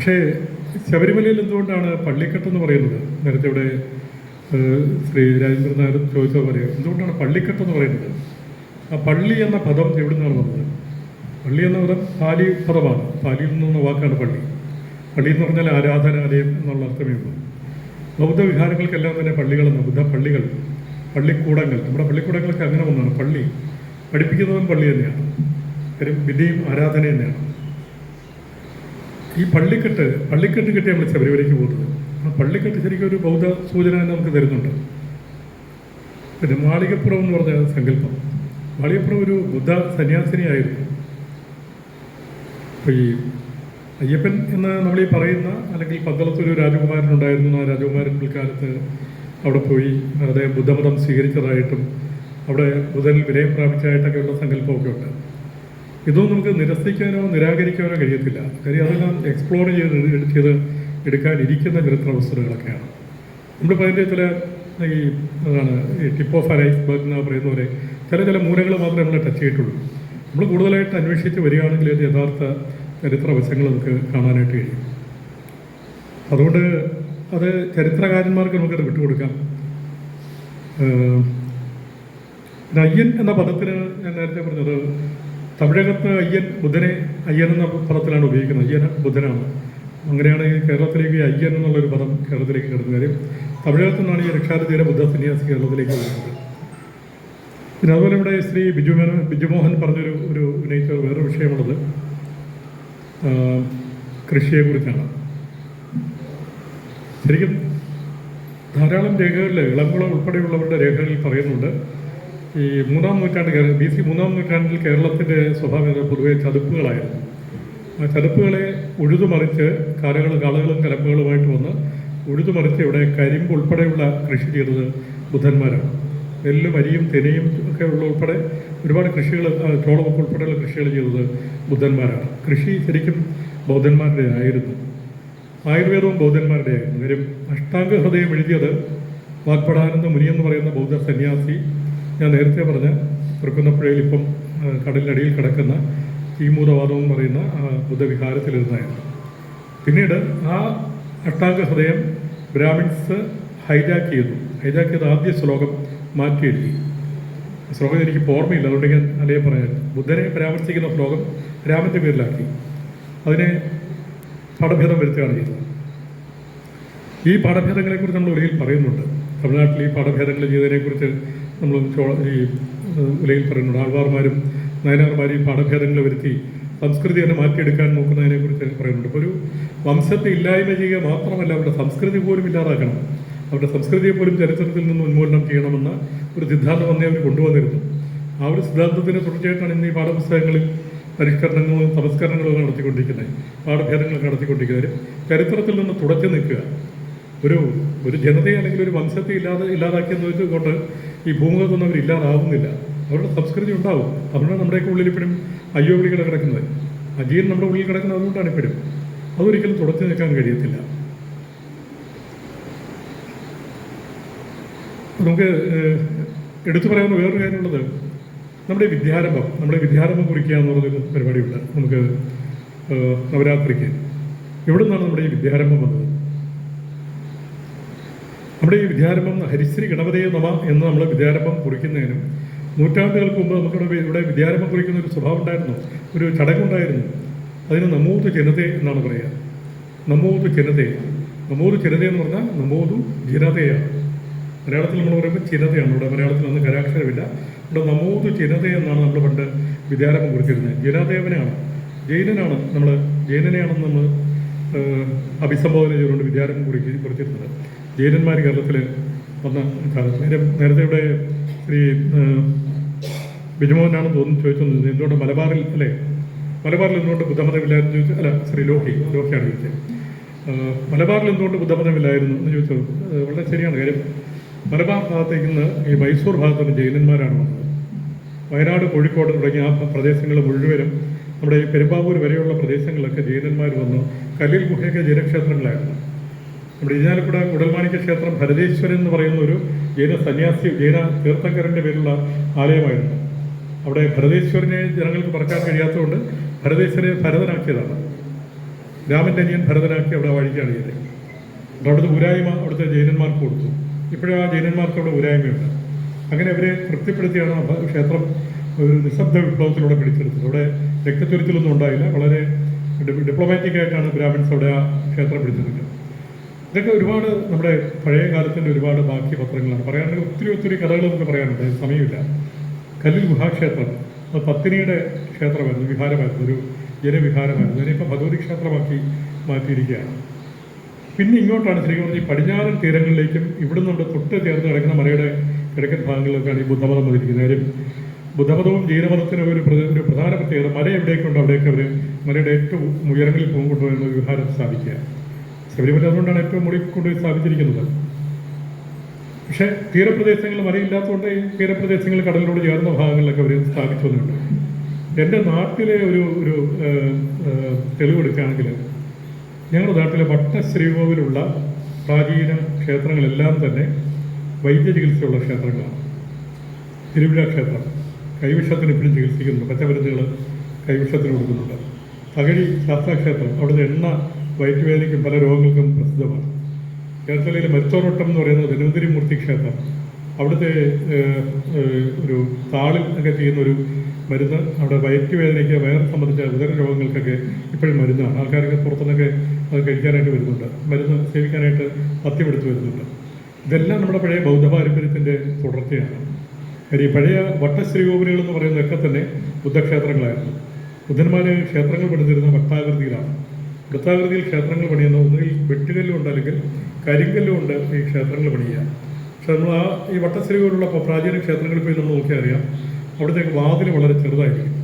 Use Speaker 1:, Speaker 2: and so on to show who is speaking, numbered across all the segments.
Speaker 1: പക്ഷേ ശബരിമലയിൽ എന്തുകൊണ്ടാണ് പള്ളിക്കെട്ട് എന്ന് പറയുന്നത്? നേരത്തെ ഇവിടെ ശ്രീ രാജേന്ദ്രൻ നായർ ചോദിച്ചത് പറയുക എന്തുകൊണ്ടാണ് പള്ളിക്കെട്ട് എന്ന് പറയുന്നത്? ആ പള്ളി എന്ന പദം എവിടെ നിന്നാണ് വന്നത്? പള്ളി എന്ന പദം പാലി പദമാണ്. പാലിയിൽ നിന്നുള്ള വാക്കാണ് പള്ളി. പള്ളി എന്ന് പറഞ്ഞാൽ ആരാധനാലയം എന്നുള്ള അർത്ഥമേ ഉള്ളൂ. ബൗദ്ധ വിഹാരങ്ങൾക്കെല്ലാം തന്നെ പള്ളികളെന്ന് ബുദ്ധ പള്ളികൾ പള്ളിക്കൂടങ്ങൾ. നമ്മുടെ പള്ളിക്കൂടങ്ങളൊക്കെ അങ്ങനെ ഒന്നാണ്. പള്ളി പഠിപ്പിക്കുന്നതും പള്ളി തന്നെയാണ്. വിധിയും ആരാധന തന്നെയാണ്. ഈ പള്ളിക്കെട്ട് പള്ളിക്കെട്ട് കിട്ടി നമ്മൾ ശബരിമലയ്ക്ക് പോകുന്നത്. ആ പള്ളിക്കെട്ട് ശരിക്കും ഒരു ബൗദ്ധ സൂചന തന്നെ നമുക്ക് തരുന്നുണ്ട്. പിന്നെ മാളികപ്പുറം എന്ന് പറഞ്ഞ സങ്കല്പം. മാളികപ്പുറം ഒരു ബുദ്ധ സന്യാസിനിയായിരുന്നു അപ്പോൾ ഈ അയ്യപ്പൻ എന്ന് നമ്മൾ ഈ പറയുന്ന അല്ലെങ്കിൽ പന്തളത്തൊരു രാജകുമാരൻ ഉണ്ടായിരുന്നു. ആ രാജകുമാരൻ പിൽക്കാലത്ത് അവിടെ പോയി അദ്ദേഹം ബുദ്ധമതം സ്വീകരിച്ചതായിട്ടും അവിടെ ബുധനിൽ വിലയം പ്രാപിച്ചതായിട്ടൊക്കെയുള്ള സങ്കല്പമൊക്കെ ഉണ്ട്. ഇതൊന്നും നമുക്ക് നിരസിക്കാനോ നിരാകരിക്കാനോ കഴിയത്തില്ല. കാര്യം അതെല്ലാം എക്സ്പ്ലോർ ചെയ്ത് എടുത്തത് എടുക്കാനിരിക്കുന്ന ചരിത്ര വസ്തുതകളൊക്കെയാണ് നമ്മളിപ്പോൾ അതിന്റെ ചില ഈ അതാണ് ഈ ടിപ്പ് ഓഫ് അൻ ഐസ്ബർഗ് എന്ന് പറയുന്ന പോലെ ചില ചില മൂലകൾ മാത്രമേ നമ്മൾ ടച്ച് ചെയ്തിട്ടുള്ളൂ. നമ്മൾ കൂടുതലായിട്ട് അന്വേഷിച്ച് വരികയാണെങ്കിൽ ഇത് യഥാർത്ഥ ചരിത്ര വശങ്ങൾ നമുക്ക് കാണാനായിട്ട് കഴിയും. അതുകൊണ്ട് അത് ചരിത്രകാരന്മാർക്ക് നമുക്കത് വിട്ടുകൊടുക്കാം. അയ്യൻ എന്ന പദത്തിന് ഞാൻ നേരത്തെ പറഞ്ഞത് തമിഴകത്ത് അയ്യൻ ബുധനെ അയ്യൻ എന്ന പദത്തിലാണ് ഉപയോഗിക്കുന്നത്. അയ്യൻ ബുധനാണ്. അങ്ങനെയാണ് കേരളത്തിലേക്ക് അയ്യൻ എന്നുള്ളൊരു പദം കേരളത്തിലേക്ക് കിടന്നു കാര്യം തമിഴകത്തു നിന്നാണ് ഈ രക്ഷാരതിയുടെ ബുദ്ധ സന്യാസി കേരളത്തിലേക്ക് വരുന്നത് പിന്നെ അതുപോലെ ഇവിടെ ശ്രീ ബിജു ബിജു ബിജുമോഹൻ പറഞ്ഞൊരു ഒരു ഉന്നയിച്ച വേറൊരു വിഷയമുള്ളത് കൃഷിയെ കൃഷിയെക്കുറിച്ചാണ് ശരിക്കും ധാരാളം രേഖകളിൽ ഇളംകുളം ഉൾപ്പെടെയുള്ളവരുടെ രേഖകളിൽ പറയുന്നുണ്ട് ഈ മൂന്നാം നൂറ്റാണ്ട് കേരള ബി സി മൂന്നാം നൂറ്റാണ്ടിൽ കേരളത്തിന്റെ സ്വഭാവം പൊതുവെ ചതുപ്പുകളായിരുന്നു. ആ ചതുപ്പുകളെ ഉഴുതുമറിച്ച് കാലകളും കളകളും കലപ്പുകളുമായിട്ട് വന്ന് ഉഴുതുമറിച്ച് ഇവിടെ കരിമ്പ് ഉൾപ്പെടെയുള്ള കൃഷി ചെയ്തത് ബുദ്ധന്മാരാണ്. നെല്ലും അരിയും തെനയും ഒക്കെ ഉള്ള ഉൾപ്പെടെ ഒരുപാട് കൃഷികൾ ചോളമൊക്കെ ഉൾപ്പെടെയുള്ള കൃഷികൾ ചെയ്തത് ബുദ്ധന്മാരാണ്. കൃഷി ശരിക്കും ബൗദ്ധന്മാരുടെ ആയിരുന്നു. ആയുർവേദവും ബൗദ്ധന്മാരുടെ ആയിരുന്നു കാര്യം അഷ്ടാംഗ ഹൃദയം എഴുതിയത് വാഗ്പടാനന്ദ മുനി എന്ന് പറയുന്ന ബൗദ്ധ സന്യാസി ഞാൻ നേരത്തെ പറഞ്ഞ തൃക്കുന്നപ്പുഴയിൽ ഇപ്പം കടലിനടിയിൽ കിടക്കുന്ന തീമൂതവാദം എന്ന് പറയുന്ന ബുദ്ധവിഹാരത്തിലിരുന്നായിരുന്നു പിന്നീട് ആ അഷ്ടാംഗ ഹൃദയം ബ്രാഹ്മിൺസ് ഹൈജാക്ക് ചെയ്തു. ഹൈജാക്ക് ചെയ്ത ആദ്യ ശ്ലോകം മാറ്റി ശ്ലോകം എനിക്ക് ഓർമ്മയില്ല. അതുകൊണ്ട് ഞാൻ അല്ലേ പറയാം. ബുദ്ധനെ പരാമർശിക്കുന്ന ശ്ലോകം രാമന്റെ പേരിലാക്കി. അതിനെ പാഠഭേദം വരുത്തുകയാണ് ചെയ്തത്. ഈ പാഠഭേദങ്ങളെക്കുറിച്ച് നമ്മൾ ഒരിക്കൽ പറയുന്നുണ്ട്. തമിഴ്നാട്ടിൽ ഈ പാഠഭേദങ്ങൾ ചെയ്തതിനെക്കുറിച്ച് നമ്മൾ ഈ ഉലയിൽ പറയുന്നുണ്ട്. ആൾവാർമാരും നയനാർമാരും ഈ പാഠഭേദങ്ങൾ വരുത്തി സംസ്കൃതി തന്നെ മാറ്റിയെടുക്കാൻ നോക്കുന്നതിനെക്കുറിച്ച് പറയുന്നുണ്ട്. ഒരു വംശത്തെ ഇല്ലായ്മ ചെയ്യുക മാത്രമല്ല അവരുടെ സംസ്കൃതി പോലും ഇല്ലാതാക്കണം. അവരുടെ സംസ്കൃതിയെ പോലും ചരിത്രത്തിൽ നിന്ന് ഉന്മൂലനം ചെയ്യണമെന്ന ഒരു സിദ്ധാന്തം വന്നേ അവർ കൊണ്ടുവന്നിരുന്നു. ആ ഒരു സിദ്ധാന്തത്തിന് തുടർച്ചയായിട്ടാണ് ഇന്ന് ഈ പാഠപുസ്തകങ്ങളിൽ പരിഷ്കരണങ്ങളും സംസ്കരണങ്ങളും നടത്തിക്കൊണ്ടിരിക്കുന്നത്. പാഠഭേദങ്ങളൊക്കെ നടത്തിക്കൊണ്ടിരിക്കുന്നത്. ചരിത്രത്തിൽ നിന്ന് തുടച്ചു നിൽക്കുക. ഒരു ഒരു ജനതയെ അല്ലെങ്കിൽ ഒരു വംശത്തെ ഇല്ലാതെ ഇല്ലാതാക്കിയെന്ന് വെച്ചുകൊണ്ട് ഈ ഭൂമുഖത്തൊന്നും അവർ ഇല്ലാതാവുന്നില്ല. അവരുടെ സംസ്കൃതി ഉണ്ടാവും. അവരുടെ നമ്മുടെയൊക്കെ ഉള്ളിൽ ഇപ്പോഴും അയ്യോ വിളികൾ കിടക്കുന്നത്. അജീൻ നമ്മുടെ ഉള്ളിൽ കിടക്കുന്നത് അതുകൊണ്ടാണ് ഇപ്പോഴും. അതൊരിക്കലും തുടച്ചു നിൽക്കാൻ കഴിയത്തില്ല. നമുക്ക് എടുത്തു പറയാൻ വേറൊരു കാര്യമുള്ളത് നമ്മുടെ വിദ്യാരംഭം നമ്മുടെ വിദ്യാരംഭം കുറിക്കുക എന്ന് പറഞ്ഞൊരു പരിപാടിയുണ്ട്. നമുക്ക് നവരാത്രിക്ക്. എവിടെ നിന്നാണ് നമ്മുടെ ഈ വിദ്യാരംഭം വന്നത്? നമ്മുടെ ഈ വിദ്യാരംഭം ഹരിശ്രീ ഗണപതയെ നമ എന്ന് നമ്മൾ വിദ്യാരംഭം കുറിക്കുന്നതിനും നൂറ്റാണ്ടുകൾക്ക് മുമ്പ് നമുക്കിവിടെ ഇവിടെ വിദ്യാരംഭം കുറിക്കുന്ന ഒരു സ്വഭാവം ഉണ്ടായിരുന്നു. ഒരു ചടങ്ങുണ്ടായിരുന്നു അതിന് നമ്മൂത്ത് ജനതയെ എന്നാണ് പറയുക. നമ്മൂത്ത് ജനതയെ നമൂത് ജനത എന്ന് പറഞ്ഞാൽ നമൂതു ജനതയാണ് മലയാളത്തിൽ നമ്മൾ പറയുമ്പോൾ ചിരതയാണ് ഇവിടെ മലയാളത്തിൽ അന്ന് കരാക്ഷരമില്ല. ഇവിടെ നമൂത് ചിരത എന്നാണ് നമ്മൾ പണ്ട് വിദ്യാരംഭം കുറിച്ചിരുന്നത്. ജനാദേവനാണ് ജൈനനാണ് നമ്മൾ ജൈനനെയാണ് നമ്മൾ അഭിസംബോധന ചെയ്തുകൊണ്ട് വിദ്യാരംഭം കുറിച്ച് കുറിച്ചിരുന്നത്. ജൈനന്മാർ കേരളത്തിൽ വന്ന കാലത്ത്. നേരെ- നേരത്തെ ഇവിടെ ശ്രീ ബിജുമോഹനാണെന്ന് തോന്നുന്നു ചോദിച്ചൊന്നും എന്തുകൊണ്ട് മലബാറിൽ അല്ലേ? മലബാറിൽ എന്തുകൊണ്ട് ബുദ്ധമതമില്ലായിരുന്നു ചോദിച്ചു അല്ല ശ്രീ ലോഹി. ലോഹിയാണ് ചോദിച്ചത്. മലബാറിൽ എന്തുകൊണ്ട് ബുദ്ധമതമില്ലായിരുന്നു എന്ന് ചോദിച്ചത് വളരെ ശരിയാണ് കാര്യം. മലബാർ ഭാഗത്തേക്ക് നിന്ന് ഈ മൈസൂർ ഭാഗത്ത് നിന്ന് ജൈനന്മാരാണ് വന്നത്. വയനാട് കോഴിക്കോട് തുടങ്ങിയ ആ പ്രദേശങ്ങൾ മുഴുവനും നമ്മുടെ ഈ പെരുമ്പാവൂർ വരെയുള്ള പ്രദേശങ്ങളിലൊക്കെ ജൈനന്മാർ വന്നു. കല്ലിൽ ഗുഹയൊക്കെ ജൈനക്ഷേത്രങ്ങളായിരുന്നു. നമ്മുടെ ഇരിഞ്ഞാലക്കുട കുടൽമാണിക്യ ക്ഷേത്രം ഭരതേശ്വരൻ എന്ന് പറയുന്ന ഒരു ജൈന സന്യാസി ജൈന തീർത്ഥങ്കരന്റെ പേരുള്ള ആലയമായിരുന്നു. അവിടെ ഭരതേശ്വരനെ ജനങ്ങൾക്ക് പറക്കാൻ കഴിയാത്തതുകൊണ്ട് ഭരതേശ്വരനെ ഭരതനാക്കിയതാണ്. രാമന്റെ അനിയൻ ഭരതനാക്കി അവിടെ വഴിക്കാണ് ചെയ്തത്. അവിടെ അവിടുത്തെ ഉരായ്മ അവിടുത്തെ ജൈനന്മാർക്ക് കൊടുത്തു. ഇപ്പോഴും ആ ജൈനന്മാർക്ക് അവിടെ ഉരായ്മയുണ്ട് അങ്ങനെ അവരെ തൃപ്തിപ്പെടുത്തിയാണ് ക്ഷേത്രം ഒരു നിശബ്ദ വിപ്ലവത്തിലൂടെ പിടിച്ചെടുത്തത്. അവിടെ രക്തത്തുരുത്തിലൊന്നും ഉണ്ടായില്ല. വളരെ ഡിപ്ലോമാറ്റിക് ആയിട്ടാണ് ബ്രാഹ്മിൻസ് അവിടെ ആ ക്ഷേത്രം പിടിച്ചെടുത്തത്. ഇതൊക്കെ ഒരുപാട് നമ്മുടെ പഴയ കാലത്തിന്റെ ഒരുപാട് ബാക്കി പത്രങ്ങളാണ് പറയാണെങ്കിൽ ഒത്തിരി ഒത്തിരി കഥകൾ നമുക്ക് പറയാനുണ്ട്. സമയമില്ല. കല്ലിൽ ഗുഹാക്ഷേത്രം. അത് പത്തിനിയുടെ ക്ഷേത്രമായിരുന്നു വിഹാരമായിരുന്നു ഒരു ജനവിഹാരമായിരുന്നു. അതിനിപ്പോൾ ഭഗവതി ക്ഷേത്രമാക്കി മാറ്റിയിരിക്കുകയാണ്. പിന്നെ ഇങ്ങോട്ടാണ് ശരിക്കും പറഞ്ഞാൽ പടിഞ്ഞാറൻ തീരങ്ങളിലേക്കും ഇവിടുന്ന് നമ്മുടെ തൊട്ട് ചേർന്ന് കിടക്കുന്ന മലയുടെ കിഴക്കൻ ഭാഗങ്ങളിലൊക്കെയാണ് ഈ ബുദ്ധമതം വന്നിരിക്കുന്നത്. കാര്യം ബുദ്ധമതവും ജൈനമതത്തിനും ഒരു ഒരു പ്രധാന പ്രത്യേകത മല എവിടേക്കുണ്ടോ അവിടേക്ക് അവർ മലയുടെ ഏറ്റവും ഉയരങ്ങളിൽ പോകും വിഹാരം സ്ഥാപിക്കുക ശബരിമല അതുകൊണ്ടാണ് ഏറ്റവും മുകളിൽ കൊണ്ടുപോയി സ്ഥാപിച്ചിരിക്കുന്നത്. പക്ഷേ തീരപ്രദേശങ്ങൾ മലയില്ലാത്തതുകൊണ്ട് ഈ തീരപ്രദേശങ്ങൾ കടലിനോട് ചേർന്ന ഭാഗങ്ങളിലൊക്കെ അവർ സ്ഥാപിച്ചു വന്നിട്ടുണ്ട്. എന്റെ നാട്ടിലെ ഒരു ഒരു തെളിവെടുക്കുകയാണെങ്കിൽ ഞങ്ങളുടെ നാട്ടിലെ വട്ടശ്രീകോവിലുള്ള പ്രാചീന ക്ഷേത്രങ്ങളെല്ലാം തന്നെ വൈദ്യ ചികിത്സയുള്ള ക്ഷേത്രങ്ങളാണ്. തിരുവിഴ ക്ഷേത്രം കൈവിഷത്തിന് ഇപ്പോഴും ചികിത്സിക്കുന്നുണ്ട്. പച്ചമരുന്നുകൾ കൈവിഷത്തിന് കൊടുക്കുന്നുണ്ട്. തകഴി ശാസ്താക്ഷേത്രം അവിടുത്തെ എണ്ണ വയറ്റുവേദനയ്ക്കും പല രോഗങ്ങൾക്കും പ്രസിദ്ധമാണ്. കേരളത്തിലെ മരുത്തോരോട്ടം എന്ന് പറയുന്നത് ധന്വന്തിരി മൂർത്തി ക്ഷേത്രം. അവിടുത്തെ ഒരു താളിൽ ഒക്കെ ചെയ്യുന്ന ഒരു മരുന്ന് അവിടെ വയറ്റുവേദനയ്ക്ക് വയർ സംബന്ധിച്ച ഉദര രോഗങ്ങൾക്കൊക്കെ ഇപ്പോഴും മരുന്നാണ്. ആൾക്കാരൊക്കെ പുറത്തുനിന്നൊക്കെ അത് കഴിക്കാനായിട്ട് വരുന്നുണ്ട്. മരുന്ന് സേവിക്കാനായിട്ട് പത്യമെടുത്ത് വരുന്നുണ്ട്. ഇതെല്ലാം നമ്മുടെ പഴയ ബൗദ്ധ പാരമ്പര്യത്തിന്റെ തുടർച്ചയാണ്. കാര്യം പഴയ വട്ടശ്രീകോവിലുകൾ എന്ന് പറയുന്നതൊക്കെ തന്നെ ബുദ്ധക്ഷേത്രങ്ങളായിരുന്നു. ബുദ്ധന്മാർ ക്ഷേത്രങ്ങൾ പെടുത്തിരുന്ന വട്ടാകൃതിയിലാണ്. വൃത്താകൃതിയിൽ ക്ഷേത്രങ്ങൾ പണിയുന്ന ഒന്നുകിൽ വെട്ടുകല്ലുകൊണ്ട് അല്ലെങ്കിൽ കരിങ്കല്ലുകൊണ്ട് ഈ ക്ഷേത്രങ്ങൾ പണിയുക. പക്ഷെ നമ്മൾ ആ ഈ വട്ടശ്രീകോവിലുള്ള പ്രാചീന ക്ഷേത്രങ്ങളിൽ പോയി നമ്മൾ നോക്കിയാൽ അറിയാം അവിടുത്തേക്ക് വാതിൽ വളരെ ചെറുതായിരിക്കും.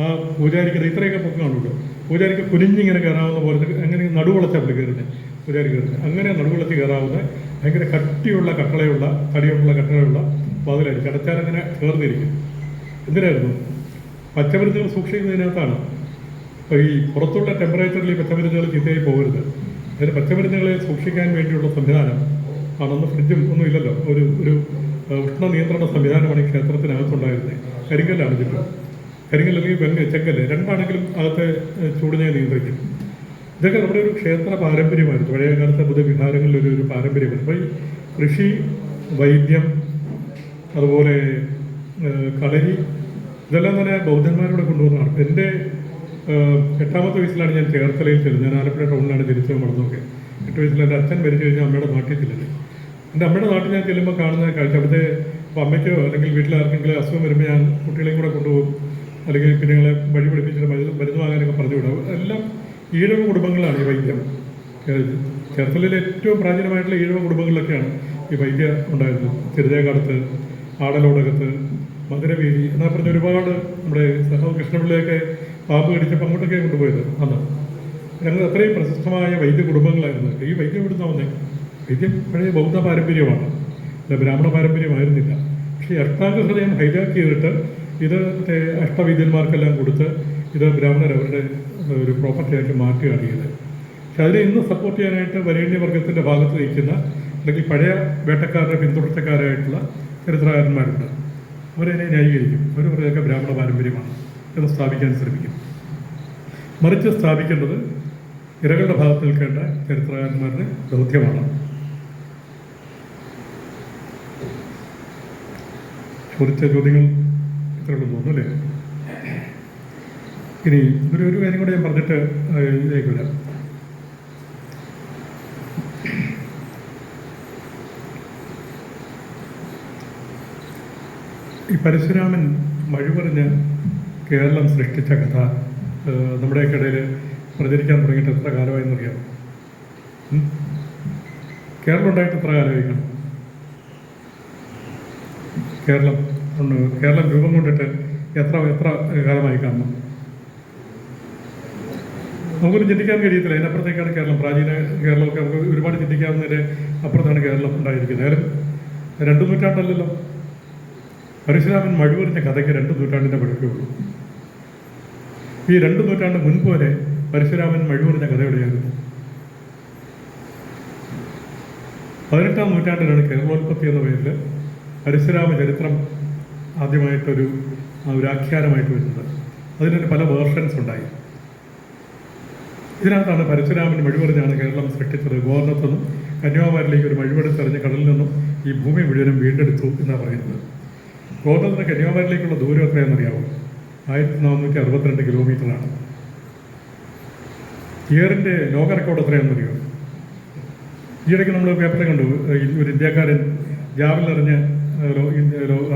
Speaker 1: ആ പൂജാരിക്ക് ഇത്രയൊക്കെ പൊക്കം കാണുള്ളൂ പൂജാരിക്ക് കുനിഞ്ഞിങ്ങനെ കയറാവുന്ന പോലെ അങ്ങനെ നടുവളച്ചാണ് കയറുന്നത് പൂജാരി കയറുന്നത് അങ്ങനെ നടുവളച്ച് കയറാവുന്ന ഭയങ്കര കട്ടിയുള്ള കട്ടളയുള്ള തടിയുള്ള കട്ടളയുള്ള വാതിലായിരിക്കും. അടച്ചാലങ്ങനെ ചേർന്നിരിക്കും എന്തിനായിരുന്നു? പച്ചമരുന്നുകൾ സൂക്ഷിക്കുന്നതിനകത്താണ് ഈ പുറത്തുള്ള ടെമ്പറേച്ചറിൽ ഈ പച്ചമരുന്നുകൾ ചീത്തയായി പോകരുത്. അതിന് പച്ചമരുന്നുകളെ സൂക്ഷിക്കാൻ വേണ്ടിയുള്ള സംവിധാനം ആണെന്ന് ഫ്രിഡ്ജും ഒന്നും ഇല്ലല്ലോ. ഒരു ഒരു ഉഷ്ണ നിയന്ത്രണ സംവിധാനമാണ് ഈ ക്ഷേത്രത്തിനകത്തുണ്ടായിരുന്നത് കരിങ്കല്ലാണ് ചുറ്റും കരിങ്കൽ അല്ലെങ്കിൽ വെങ്ങ ചെങ്കല്ല് രണ്ടാണെങ്കിലും അകത്തെ ചൂടിനെ നിയന്ത്രിക്കും. ഇതൊക്കെ നമ്മുടെ ഒരു ക്ഷേത്ര പാരമ്പര്യമായിരുന്നു. പഴയ കാലത്തെ ബുദ്ധവിഹാരങ്ങളിൽ ഒരു ഒരു പാരമ്പര്യമായിരുന്നു. അപ്പോൾ ഈ കൃഷി വൈദ്യം അതുപോലെ കളരി ഇതെല്ലാം തന്നെ ബൗദ്ധന്മാരോട് കൊണ്ടുവന്നതാണ്. എന്റെ എട്ടാമത്തെ വയസ്സിലാണ് ഞാൻ ചേർത്തലയിൽ ചെല്ലുന്നത്. ഞാൻ ആലപ്പുഴ ടൗണിലാണ് ജനിച്ചത് വളർന്നൊക്കെ എട്ട് വയസ്സിൽ എന്റെ അച്ഛൻ മരിച്ചു കഴിഞ്ഞാൽ അമ്മയുടെ നാട്ടിൽ ചെല്ലുന്നത്. എന്റെ അമ്മയുടെ നാട്ടിൽ ഞാൻ ചെല്ലുമ്പോൾ കാണുന്ന കാഴ്ച അവിടുത്തെ അമ്മയ്ക്കോ അല്ലെങ്കിൽ വീട്ടിലാർക്കെങ്കിലും അസുഖം വരുമ്പോൾ ഞാൻ കുട്ടികളെയും കൂടെ കൊണ്ടുപോകും. അല്ലെങ്കിൽ പിന്നെ ഞങ്ങളെ വഴി പഠിപ്പിച്ചിട്ട് മരുന്ന് മരുന്ന് വാങ്ങാനൊക്കെ പറഞ്ഞു വിടാം. എല്ലാം ഈഴവ കുടുംബങ്ങളാണ് ഈ വൈദ്യം. ചേർത്തലയിലെ ഏറ്റവും പ്രാചീനമായിട്ടുള്ള ഈഴവ കുടുംബങ്ങളിലൊക്കെയാണ് ഈ വൈദ്യ ഉണ്ടായിരുന്നത്. ചെറുതേകാലത്ത് ആടലോടകത്ത് മധുരവേലി എന്നാ പറഞ്ഞ ഒരുപാട് നമ്മുടെ സഹോ കൃഷ്ണപിള്ളിയൊക്കെ പാമ്പ് കടിച്ചപ്പോൾ അങ്ങോട്ടൊക്കെ കൊണ്ടുപോയത് അന്ന്. ഞങ്ങൾ അത്രയും പ്രശസ്തമായ വൈദ്യ കുടുംബങ്ങളായിരുന്നു. ഈ വൈദ്യം ഇവിടുന്ന് വന്നേ? വൈദ്യം പഴയ ബൗദ്ധ പാരമ്പര്യമാണ്. ബ്രാഹ്മണ പാരമ്പര്യമായിരുന്നില്ല. പക്ഷേ അഷ്ടാംഗ ഹൃദയം ഹൈജാക്ക് ചെയ്തിട്ട് ഇത് അഷ്ടവൈദ്യന്മാർക്കെല്ലാം കൊടുത്ത് ഇത് ബ്രാഹ്മണർ അവരുടെ ഒരു പ്രോപ്പർട്ടിയായിട്ട് മാറ്റുകയാണ് ചെയ്തത്. പക്ഷെ അതിനെ ഇന്ന് സപ്പോർട്ട് ചെയ്യാനായിട്ട് വരേണ്യവർഗത്തിന്റെ ഭാഗത്ത് നിൽക്കുന്ന അല്ലെങ്കിൽ പഴയ വേട്ടക്കാരുടെ പിന്തുടർച്ചക്കാരായിട്ടുള്ള ചരിത്രകാരന്മാരുണ്ട്. അവരതിനെ ന്യായീകരിക്കും. അവർ പറയൊക്കെ ബ്രാഹ്മണ പാരമ്പര്യമാണ്. എന്ന് സ്ഥാപിക്കാൻ ശ്രമിക്കും. മറിച്ച് സ്ഥാപിക്കേണ്ടത് ഇരകളുടെ ഭാഗത്ത് നിൽക്കേണ്ട ചരിത്രകാരന്മാരുടെ ദൗത്യമാണ്. ചോദിച്ച ചോദ്യങ്ങൾ ഇത്രയുള്ളൂ തോന്നുന്നു അല്ലേ? ഇനി ഒരു ഒരു കാര്യം കൂടെ ഞാൻ പറഞ്ഞിട്ട് ഇതിലേക്ക് വരാം. ഈ പരശുരാമൻ മഴുപറിഞ്ഞ് കേരളം സൃഷ്ടിച്ച കഥ നമ്മുടെയൊക്കെ ഇടയിൽ പ്രചരിക്കാൻ തുടങ്ങിയിട്ട് എത്ര കാലമായെന്നറിയാം എന്നറിയാം കേരളം ഉണ്ടായിട്ട് എത്ര കാലമായി കേരളം. കേരളം രൂപം കൊണ്ടിട്ട് എത്ര എത്ര കാലമായി കാണണം? നമുക്കൊന്നും ചിന്തിക്കാൻ കഴിയത്തില്ല. അതിനപ്പുറത്തേക്കാണ് കേരളം. പ്രാചീന കേരളമൊക്കെ നമുക്ക് ഒരുപാട് ചിന്തിക്കാവുന്നതിന് അപ്പുറത്താണ് കേരളം ഉണ്ടായിരിക്കുന്നത്. ഏതായാലും രണ്ട് നൂറ്റാണ്ടല്ലല്ലോ. പരശുരാമൻ മഴുവറിഞ്ഞ കഥയ്ക്ക് രണ്ട് നൂറ്റാണ്ടിന്റെ പഴക്കമുള്ളൂ ഈ രണ്ട് നൂറ്റാണ്ട് മുൻപ് വരെ പരശുരാമൻ മഴുവറിഞ്ഞ കഥ എവിടെയായിരുന്നു? പതിനെട്ടാം നൂറ്റാണ്ടിലാണ് കേരളോത്പത്തി എന്ന പേരിൽ പരശുരാമ ചരിത്രം ആദ്യമായിട്ടൊരു ഒരു ആഖ്യാനമായിട്ട് വരുന്നത്. അതിനൊരു പല വേർഷൻസ് ഉണ്ടായി. ഇതിനകത്താണ് പരശുരാമൻ വഴിപറഞ്ഞാണ് കേരളം സൃഷ്ടിച്ചത്. ഗോവർണത്തു നിന്നും കന്യാകുമാരിലേക്ക് ഒരു മഴുവെടുത്തെറിഞ്ഞ് കടലിൽ നിന്നും ഈ ഭൂമി മുഴുവനും വീണ്ടെടുത്തു എന്നാണ് പറയുന്നത്. ഗോവർണത്തിന് കന്യാകുമാരിയിലേക്കുള്ള ദൂരം എത്രയാണെന്നറിയാമോ ആയിരത്തി നാനൂറ്റി അറുപത്തിരണ്ട് കിലോമീറ്ററാണ്. ഇയറിന്റെ ലോക റെക്കോർഡ് എത്രയാണെന്നറിയോ? ഈയിടയ്ക്ക് നമ്മൾ പേപ്പറിൽ കണ്ടു ഒരു ഇന്ത്യക്കാരൻ ജാവിലെറിഞ്ഞ്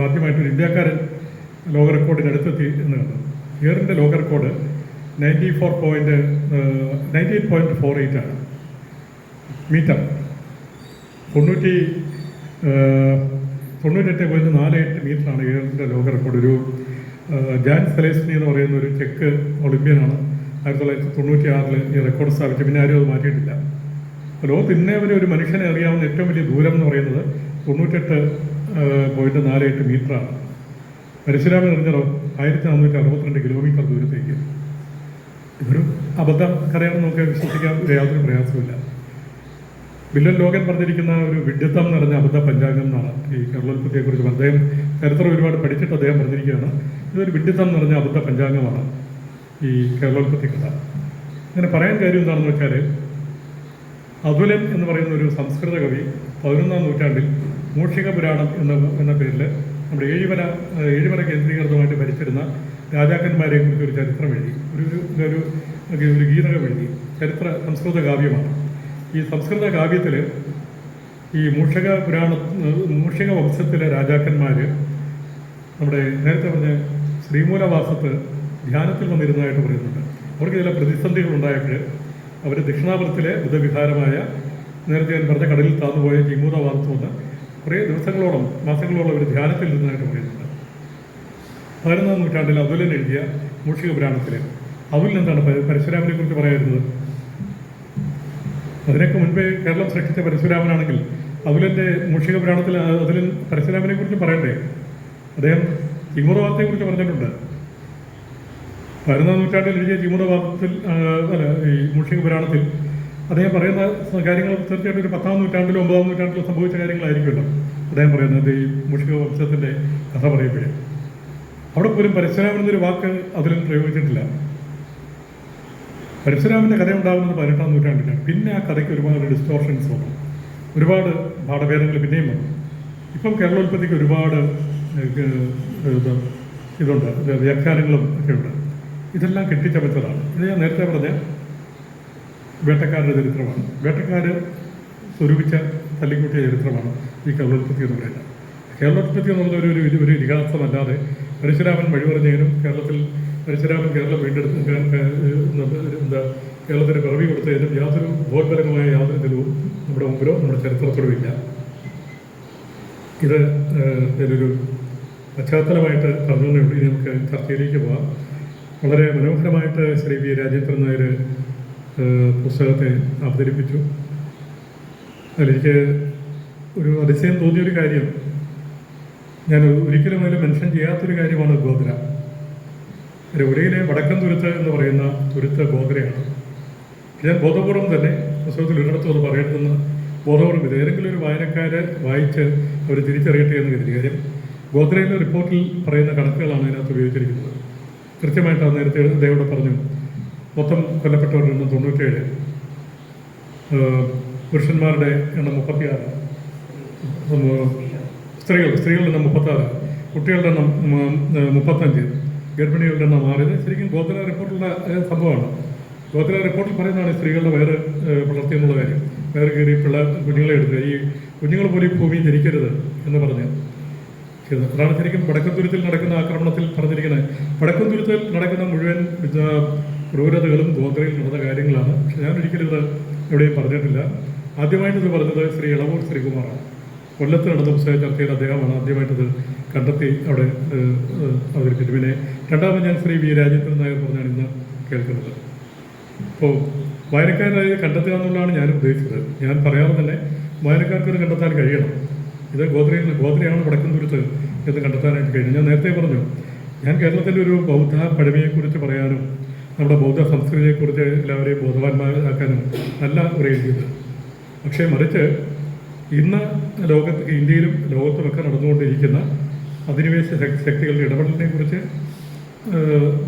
Speaker 1: ആദ്യമായിട്ട് ഒരു ഇന്ത്യക്കാരൻ ലോക റെക്കോർഡിന് അടുത്തെത്തി എന്ന് കണ്ടു. ഇയറിന്റെ ലോക record ninety four point ninety eight point four eight ആണ്. മീറ്റർ. തൊണ്ണൂറ്റി തൊണ്ണൂറ്റെട്ട് പോയിന്റ് നാല് എട്ട് മീറ്ററാണ് കേരളത്തിന്റെ ലോക റെക്കോർഡ്. ഒരു ജാൻ സെലേസ്നി എന്ന് പറയുന്ന ഒരു ചെക്ക് ഒളിമ്പ്യനാണ് ആയിരത്തി തൊള്ളായിരത്തി തൊണ്ണൂറ്റി ആറിൽ ഈ റെക്കോർഡ് സ്ഥാപിച്ചു പിന്നെ ആരും അത് മാറ്റിയിട്ടില്ല. ലോകത്ത് ഇന്നേ വരെ ഒരു മനുഷ്യനെ അറിയാവുന്ന ഏറ്റവും വലിയ ദൂരം എന്ന് പറയുന്നത് തൊണ്ണൂറ്റെട്ട് പോയിന്റ് നാല് എട്ട് മീറ്ററാണ്. പരശുരാമൻ എറിഞ്ഞതോ ആയിരത്തി നാനൂറ്റി അറുപത്തിരണ്ട് കിലോമീറ്റർ ദൂരത്തേക്ക്. ഇതൊരു അബദ്ധം കരയാണെന്ന് നമുക്ക് വിശ്വസിക്കാൻ യാതൊരു പ്രയാസമില്ല വില്ലൻ ലോകൻ പറഞ്ഞിരിക്കുന്ന ഒരു വിഡ്ഢിത്തം നിറഞ്ഞ അബദ്ധ പഞ്ചാംഗം എന്നാണ് ഈ കേരളോത്പത്തിയെക്കുറിച്ച് അദ്ദേഹം ചരിത്രം ഒരുപാട് പഠിച്ചിട്ട് അദ്ദേഹം പറഞ്ഞിരിക്കുകയാണ്. ഇതൊരു വിഡ്ഢിത്തം നിറഞ്ഞ അബദ്ധ പഞ്ചാംഗമാണ് ഈ കേരളോത്പത്തി കഥ അങ്ങനെ പറയാൻ കാര്യം എന്താണെന്ന് വെച്ചാൽ അതുലൻ എന്ന് പറയുന്ന ഒരു സംസ്കൃത കവി പതിനൊന്നാം നൂറ്റാണ്ടിൽ മൂഷിക പുരാണം എന്ന എന്ന പേരിൽ നമ്മുടെ ഏഴിമല ഏഴിമല കേന്ദ്രീകൃതമായിട്ട് ഭരിച്ചിരുന്ന രാജാക്കന്മാരെ കുറിച്ച് ഒരു ചരിത്രം എഴുതി. ഒരു ഒരു ഒരു ഗീതകം എഴുതി. ചരിത്ര സംസ്കൃത കാവ്യമാണ്. ഈ സംസ്കൃത കാവ്യത്തിൽ ഈ മൂഷക പുരാണ മൂഷിക വംശത്തിലെ രാജാക്കന്മാർ നമ്മുടെ നേരത്തെ പറഞ്ഞ ശ്രീമൂലവാസത്ത് ധ്യാനത്തിൽ വന്നിരുന്നതായിട്ട് പറയുന്നുണ്ട്. അവർക്ക് ചില പ്രതിസന്ധികൾ ഉണ്ടായപ്പോൾ അവർ ദക്ഷിണാപുരത്തിലെ ബുദ്ധവിഹാരമായ നേരത്തെ ഞാൻ പറഞ്ഞ കടലിൽ താന്നുപോയ ജിമൂലവാസത്ത് വന്ന് കുറേ ദിവസങ്ങളോളം മാസങ്ങളോളം അവർ ധ്യാനത്തിൽ നിന്നതായിട്ട് പറയുന്നുണ്ട്. പതിനൊന്നാം നൂറ്റാണ്ടിൽ അതുലൻ എഴുതിയ മൂഷിക പുരാണത്തിൽ അതുലിൽ എന്താണ് പര- പരശുരാമനെ കുറിച്ച് പറയായിരുന്നത് അതിനൊക്കെ മുൻപേ കേരളം സൃഷ്ടിച്ച പരശുരാമനാണെങ്കിൽ അതുലന്റെ മൂഷിക പുരാണത്തിൽ അതിൽ പരശുരാമനെ കുറിച്ച് പറയണ്ടേ? അദ്ദേഹം തിമുറവാദത്തെ കുറിച്ച് പറഞ്ഞിട്ടുണ്ട്. പതിനൊന്നാം നൂറ്റാണ്ടിൽ എഴുതിയ തിമുറവാദത്തിൽ അല്ല ഈ മൂഷിക പുരാണത്തിൽ അദ്ദേഹം പറയുന്ന കാര്യങ്ങൾ തീർച്ചയായിട്ടും ഒരു പത്താം നൂറ്റാണ്ടിലും ഒമ്പതാം നൂറ്റാണ്ടിലും സംഭവിച്ച കാര്യങ്ങളായിരിക്കുമല്ലോ അദ്ദേഹം പറയുന്നത് ഈ മൂഷിക വംശത്തിന്റെ കഥ പറയുമ്പോഴേ. അവിടെ പോലും പരശുരാമൻ എന്നൊരു വാക്ക് അതിലും പ്രയോഗിച്ചിട്ടില്ല. പരശുരാമന്റെ കഥ ഉണ്ടാകുന്നത് പതിനെട്ടാം നൂറ്റാണ്ടിലാണ്. പിന്നെ ആ കഥയ്ക്ക് ഒരുപാട് ഡിസ്റ്റോർഷൻസ് വന്നു. ഒരുപാട് പാഠഭേദങ്ങൾ പിന്നെയും വന്നു. ഇപ്പം കേരളോൽപ്പത്തിക്ക് ഒരുപാട് ഇതുണ്ട്. ഇത് വ്യാഖ്യാനങ്ങളും ഒക്കെ ഉണ്ട്. ഇതെല്ലാം കെട്ടിച്ചമച്ചതാണ്. ഇത് ഞാൻ നേരത്തെ പറഞ്ഞ വേട്ടക്കാരുടെ ചരിത്രമാണ്. വേട്ടക്കാർ സ്വരൂപിച്ച തല്ലിക്കൂട്ടിയ ചരിത്രമാണ് ഈ കേരളോൽപ്പത്തി എന്ന് പറയുന്നത്. കേരളോൽപ്പത്തി എന്നുള്ളത് ഒരു ഒരു ഇതിഹാസമല്ലാതെ പരശുരാമൻ വഴിപറഞ്ഞതിനും കേരളത്തിൽ പരശുരാമൻ കേരളം വീണ്ടെടുത്ത് എന്താ കേരളത്തിന് പിറവി കൊടുത്തതിനും യാതൊരു ബോധപരമായ യാതൊരു തെളിവും നമ്മുടെ മുമ്പിലോ നമ്മുടെ ചരിത്രത്തിലും ഇല്ല. ഇത് ഇതിലൊരു പശ്ചാത്തലമായിട്ട് പറഞ്ഞതേ ഇനി നമുക്ക് ചർച്ചയിലേക്ക് പോവാം. വളരെ മനോഹരമായിട്ട് ശ്രീ വി രാജേന്ദ്രൻ നായർ പുസ്തകത്തെ അവതരിപ്പിച്ചു. അതിലെനിക്ക് ഒരു അതിശയം തോന്നിയൊരു കാര്യം. ഞാൻ ഒരിക്കലും അതിൽ മെൻഷൻ ചെയ്യാത്തൊരു കാര്യമാണ് ഗോത്ര. രൗരയിലെ വടക്കൻ തുരുത്ത് എന്ന് പറയുന്ന തുരുത്ത് ഗോത്രയാണ്. ഞാൻ ബോധപൂർവം തന്നെ പുസ്തകത്തിൽ ഒരിടത്തും അത് പറയരുതെന്ന് ബോധപൂർവം ഇത് ഏതെങ്കിലും ഒരു വായനക്കാരെ വായിച്ച് അവർ തിരിച്ചറിയട്ടെ എന്ന് കരുതി. കാര്യം ഗോത്രയിലെ റിപ്പോർട്ടിൽ പറയുന്ന കണക്കുകളാണ് അതിനകത്ത് ഉപയോഗിച്ചിരിക്കുന്നത്. കൃത്യമായിട്ട് അത് നേരത്തെ അദ്ദേഹം പറഞ്ഞു. മൊത്തം കൊല്ലപ്പെട്ടവരുടെ എണ്ണം തൊണ്ണൂറ്റേഴ് പുരുഷന്മാരുടെ എണ്ണം മുപ്പത്തിയാറ് സ്ത്രീകൾ സ്ത്രീകളുടെ എണ്ണം മുപ്പത്താറ് കുട്ടികളുടെ എണ്ണം മുപ്പത്തഞ്ച് ഗർഭിണികളുടെ എണ്ണം മാറിയത്. ശരിക്കും ഗോത്ര റിപ്പോർട്ടുള്ള സംഭവമാണ്. ഗോത്ര റിപ്പോർട്ടിൽ പറയുന്നതാണ് സ്ത്രീകളുടെ വയറ് ഏഹ്, വളർത്തി എന്നുള്ള കാര്യം. വയറ് കയറി പിള്ള കുഞ്ഞുങ്ങളെ എടുത്ത് ഈ കുഞ്ഞുങ്ങൾ പോലും ഈ ഭൂമിയിൽ എന്ന് പറഞ്ഞ്. അതാണ് ശരിക്കും വടക്കത്തുരുത്തിൽ നടക്കുന്ന ആക്രമണത്തിൽ പറഞ്ഞിരിക്കുന്നത്. വടക്കത്തുരുത്തിൽ നടക്കുന്ന മുഴുവൻ ക്രൂരതകളും ഗോത്രയിൽ നടന്ന കാര്യങ്ങളാണ്. പക്ഷെ ഞാൻ ഒരിക്കലും ഇത് എവിടെയും പറഞ്ഞിട്ടില്ല. ആദ്യമായിട്ട് ഇത് പറഞ്ഞത് ശ്രീ ഇളവൂർ ശ്രീകുമാറാണ്. കൊല്ലത്ത് നടന്ന പുസ്തക ചർച്ചയിൽ അദ്ദേഹമാണ് ആദ്യമായിട്ടത് കണ്ടെത്തി അവിടെ അവതരിപ്പിച്ചു പിന്നെ രണ്ടാമത് ഞാൻ ശ്രീ വി. രാജേന്ദ്രൻ നായർ പറഞ്ഞാണ് ഇന്ന് കേൾക്കുന്നത്. അപ്പോൾ വായനക്കാരായി കണ്ടെത്തുക എന്നുള്ളതാണ് ഞാൻ ഉദ്ദേശിച്ചത്. ഞാൻ പറയാതെ തന്നെ വായനക്കാർക്ക് കണ്ടെത്താൻ കഴിയണം. ഇത് ഗോത്രയിൽ ഗോത്രയാണ് വടക്കൻ തുരുത്ത് എന്ന് കണ്ടെത്താനായിട്ട് കഴിഞ്ഞു ഞാൻ നേരത്തെ പറഞ്ഞു ഞാൻ കേരളത്തിന്റെ ഒരു ബൗദ്ധ പഴമയെക്കുറിച്ച് പറയാനും നമ്മുടെ ബൗദ്ധ സംസ്കൃതിയെക്കുറിച്ച് എല്ലാവരെയും ബോധവാന്മാരാക്കാനും നല്ല ഒരു എഴുതിയത് പക്ഷേ മറിച്ച് ഇന്ന് ലോകത്ത് ഇന്ത്യയിലും ലോകത്തുമൊക്കെ നടന്നുകൊണ്ടിരിക്കുന്ന അധിനിവേശ ശക്- ശക്തികളുടെ ഇടപെടലിനെ കുറിച്ച്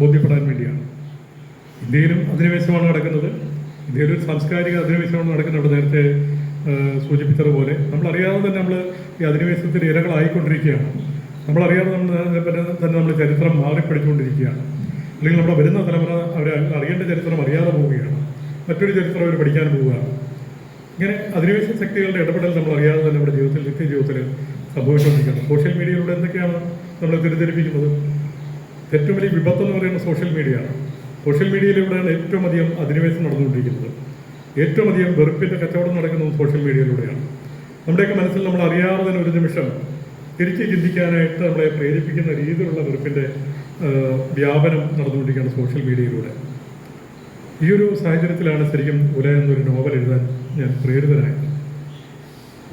Speaker 1: ബോധ്യപ്പെടാൻ വേണ്ടിയാണ്. ഇന്ത്യയിലും അധിനിവേശമാണ് നടക്കുന്നത്. ഇന്ത്യയിൽ ഒരു സാംസ്കാരിക അധിനിവേശമാണ് നടക്കുന്നത് അവിടെ നേരത്തെ സൂചിപ്പിച്ചതുപോലെ. നമ്മളറിയാതെ തന്നെ നമ്മൾ ഈ അധിനിവേശത്തിന് ഇരകളായിക്കൊണ്ടിരിക്കുകയാണ് നമ്മളറിയാതെ നമ്മൾ തന്നെ നമ്മൾ ചരിത്രം മാറിപ്പഠിച്ചുകൊണ്ടിരിക്കുകയാണ് അല്ലെങ്കിൽ നമ്മുടെ വരുന്ന തലമുറ അവർ അറിയേണ്ട ചരിത്രം അറിയാതെ പോവുകയാണ്. മറ്റൊരു ചരിത്രം അവർ പഠിക്കാൻ പോവുകയാണ്. ഇങ്ങനെ അധിനിവേശ ശക്തികളുടെ ഇടപെടൽ നമ്മൾ അറിയാതെ തന്നെ നമ്മുടെ ജീവിതത്തിൽ നിത്യ ജീവിതത്തിൽ സംഭവിച്ചുകൊണ്ടിരിക്കുന്നത് സോഷ്യൽ മീഡിയയിലൂടെ എന്തൊക്കെയാണ് നമ്മൾ തിരിച്ചരിപ്പിക്കുന്നത് ഏറ്റവും വലിയ വിപത്ത് എന്ന് പറയുന്നത് സോഷ്യൽ മീഡിയയാണ് സോഷ്യൽ മീഡിയയിലൂടെയാണ് ഏറ്റവും അധികം അധിനിവേശം നടന്നുകൊണ്ടിരിക്കുന്നത്. ഏറ്റവും അധികം വെറുപ്പിന്റെ കച്ചവടം നടക്കുന്നത് സോഷ്യൽ മീഡിയയിലൂടെയാണ് നമ്മുടെയൊക്കെ മനസ്സിൽ നമ്മൾ അറിയാതെ തന്നെ ഒരു നിമിഷം തിരിച്ച് ചിന്തിക്കാനായിട്ട് നമ്മളെ പ്രേരിപ്പിക്കുന്ന രീതിയിലുള്ള വെറുപ്പിന്റെ വ്യാപനം നടന്നുകൊണ്ടിരിക്കുകയാണ് സോഷ്യൽ മീഡിയയിലൂടെ ഈ ഒരു സാഹചര്യത്തിലാണ് ശരിക്കും ഉല എന്നൊരു നോവൽ എഴുതാൻ ഞാൻ പ്രേരിതനായത്.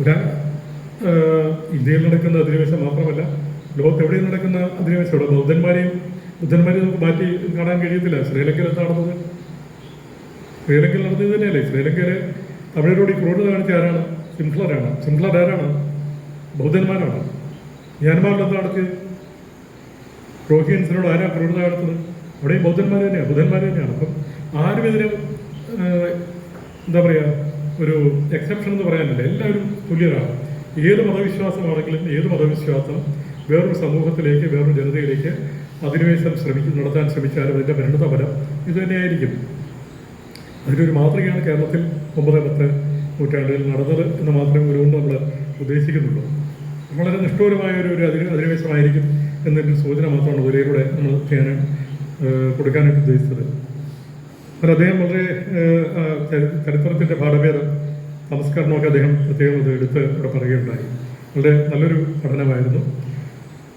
Speaker 1: ഉല ഇന്ത്യയിൽ നടക്കുന്ന അധിനിവേശം മാത്രമല്ല ലോകത്ത് എവിടെയും നടക്കുന്ന അധിനിവേശം ഇവിടെ ബൗദ്ധന്മാരെയും ബുദ്ധന്മാരെയും നമുക്ക് മാറ്റി കാണാൻ കഴിയത്തില്ല. ശ്രീലങ്കയിൽ എന്താ നടന്നത്? ശ്രീലങ്കയിൽ നടന്നത് തന്നെയല്ലേ ശ്രീലങ്കയിൽ തമിഴരോട് ഈ ക്രൂരത കാണിച്ച ആരാണ്? സിംഹ്ലറാണ് സിംഹ്ലർ ആരാണ്? ബൗദ്ധന്മാരാണ്. മ്യാൻമാറിൽ എന്താ നടത്തിയത്? റോഹിൻസിനോട് ആരാ ക്രൂരത കാണിച്ചത്? അവിടെയും ബൗദ്ധന്മാർ തന്നെയാണ് ബുദ്ധന്മാർ തന്നെയാണ്. അപ്പം ആരും ഇതിന് എന്താ പറയുക ഒരു എക്സെപ്ഷൻ എന്ന് പറയാനില്ല. എല്ലാവരും തുല്യരാണ്. ഏത് മതവിശ്വാസമാണെങ്കിലും ഏത് മതവിശ്വാസം വേറൊരു സമൂഹത്തിലേക്ക് വേറൊരു ജനതയിലേക്ക് അധിനിവേശം ശ്രമിക്കും നടത്താൻ ശ്രമിച്ചാലും അതിന്റെ പരിണത ഫലം ഇത് തന്നെയായിരിക്കും. അതിനൊരു മാതൃകയാണ് കേരളത്തിൽ ഒമ്പത് പത്ത് നൂറ്റാണ്ടുകളിൽ നടന്നത് എന്ന് മാത്രമേ ഒരുകൊണ്ട് നമ്മൾ ഉദ്ദേശിക്കുന്നുള്ളൂ. വളരെ നിഷ്ഠൂരമായ ഒരു ഒരു അധിനി അധിനിവേശമായിരിക്കും എന്നൊരു സൂചന മാത്രമാണ് ഇതിലൂടെ നമ്മൾ ഏഹ്, കൊടുക്കാനായിട്ട് ഉദ്ദേശിച്ചത്. അദ്ദേഹം വളരെ ചരിത്രത്തിന്റെ പാഠഭേദം സംസ്കരണമൊക്കെ അദ്ദേഹം പ്രത്യേകം അത് എടുത്ത് ഇവിടെ പറയുകയുണ്ടായി. വളരെ നല്ലൊരു പഠനമായിരുന്നു.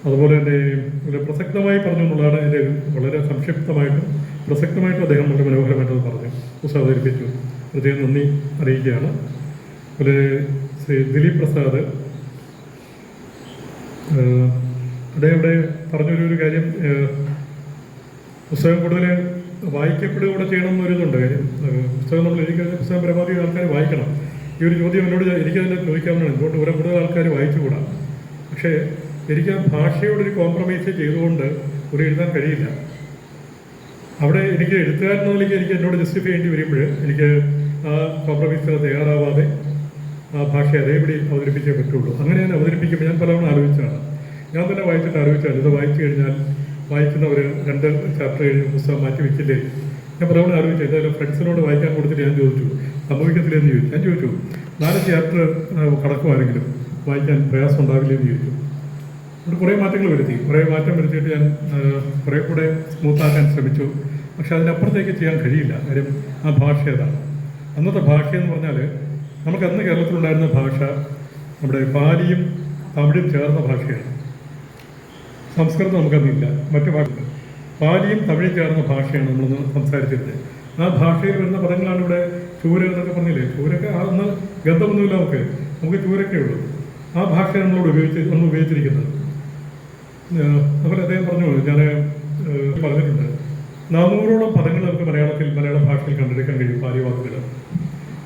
Speaker 1: അതുപോലെ തന്നെ വളരെ പ്രസക്തമായി പറഞ്ഞു എന്നുള്ളതാണ് എന്റെ വളരെ സംക്ഷിപ്തമായിട്ടും പ്രസക്തമായിട്ടും അദ്ദേഹം വളരെ മനോഹരമായിട്ട് അത് പറഞ്ഞു. പുസ്തകം അവതരിപ്പിച്ചു പ്രത്യേകം നന്ദി അറിയിക്കുകയാണ്. അതുപോലെ ശ്രീ ദിലീപ് പ്രസാദ് അദ്ദേഹം ഇവിടെ പറഞ്ഞൊരു കാര്യം പുസ്തകം കൂടുതൽ വായിക്കപ്പെടുക കൂടെ ചെയ്യണം എന്നൊരിതുണ്ട് പുസ്തകം നമ്മൾ എനിക്ക് പുസ്തകം പരമാവധി ആൾക്കാർ വായിക്കണം. ഈ ഒരു ചോദ്യം എന്നോട് എനിക്കതിനെ ചോദിക്കാവുന്നതാണ്. എന്തുകൊണ്ട് ഇവിടെ കൂടുതൽ ആൾക്കാർ വായിച്ചുകൂടാ. പക്ഷേ എനിക്ക് ആ ഭാഷയോടൊരു കോംപ്രമൈസ് ചെയ്തുകൊണ്ട് ഒരു എഴുതാൻ കഴിയില്ല. അവിടെ എനിക്ക് എഴുത്തുകാരൻ നിലയ്ക്ക് എനിക്ക് എന്നോട് ജസ്റ്റിഫൈ ചെയ്യേണ്ടി വരുമ്പോൾ എനിക്ക് ആ കോംപ്രമൈസിന് തയ്യാറാവാതെ ആ ഭാഷ അതേപടി അവതരിപ്പിച്ചേ പറ്റുള്ളൂ. അങ്ങനെ ഞാൻ അവതരിപ്പിക്കുമ്പോൾ ഞാൻ പലവണ്ണം ആലോചിച്ചാണ് ഞാൻ തന്നെ വായിച്ചിട്ട് ആലോചിച്ചാൽ ഇത് വായിച്ചു കഴിഞ്ഞാൽ വായിക്കുന്നവർ രണ്ട് ചാപ്റ്റർ കഴിഞ്ഞ് പുസ്തകം മാറ്റി വെക്കില്ലേ ഞാൻ പറയുന്നത് അറിയിച്ചു എന്തായാലും ഫ്രണ്ട്സിനോട് വായിക്കാൻ കൊടുത്തിട്ട് ഞാൻ ചോദിച്ചു സംഭവിക്കത്തില്ല എന്ന് ചോദിച്ചു. ഞാൻ ചോദിച്ചു നാല് ചാപ്റ്റർ കടക്കുമാരെങ്കിലും വായിക്കാൻ പ്രയാസം ഉണ്ടാവില്ലെന്ന് ചോദിച്ചു. അവിടെ കുറേ മാറ്റങ്ങൾ വരുത്തി. കുറേ മാറ്റം വരുത്തിയിട്ട് ഞാൻ കുറേ കൂടെ സ്മൂത്താക്കാൻ ശ്രമിച്ചു. പക്ഷെ അതിനപ്പുറത്തേക്ക് ചെയ്യാൻ കഴിയില്ല. കാര്യം ആ ഭാഷ ഏതാണ് അന്നത്തെ ഭാഷ എന്ന് പറഞ്ഞാൽ നമുക്ക് അന്ന് കേരളത്തിലുണ്ടായിരുന്ന ഭാഷ നമ്മുടെ പാലിയും തമിഴും ചേർന്ന ഭാഷയാണ്. സംസ്കൃതം നമുക്കന്നില്ല മറ്റു ഭാഷകൾ. പാലിയും തമിഴും ചേർന്ന ഭാഷയാണ് നമ്മളൊന്ന് സംസാരിച്ചിരുന്നത്. ആ ഭാഷയിൽ വരുന്ന പദങ്ങളാണ് ഇവിടെ ചൂര എന്നൊക്കെ പറഞ്ഞില്ലേ? ചൂരൊക്കെ അന്ന് ഗന്ധമൊന്നുമില്ല നമുക്ക്. നമുക്ക് ചൂരൊക്കെ ഉള്ളൂ. ആ ഭാഷയാണ് നമ്മളോട് ഉപയോഗിച്ച് നമ്മൾ ഉപയോഗിച്ചിരിക്കുന്നത്. അതുപോലെ അദ്ദേഹം പറഞ്ഞു ഞാൻ പറഞ്ഞിട്ടുണ്ട്. നാനൂറോളം പദങ്ങൾ നമുക്ക് മലയാളത്തിൽ മലയാള ഭാഷയിൽ കണ്ടെടുക്കാൻ കഴിയും പാലിവാക്കുകൾ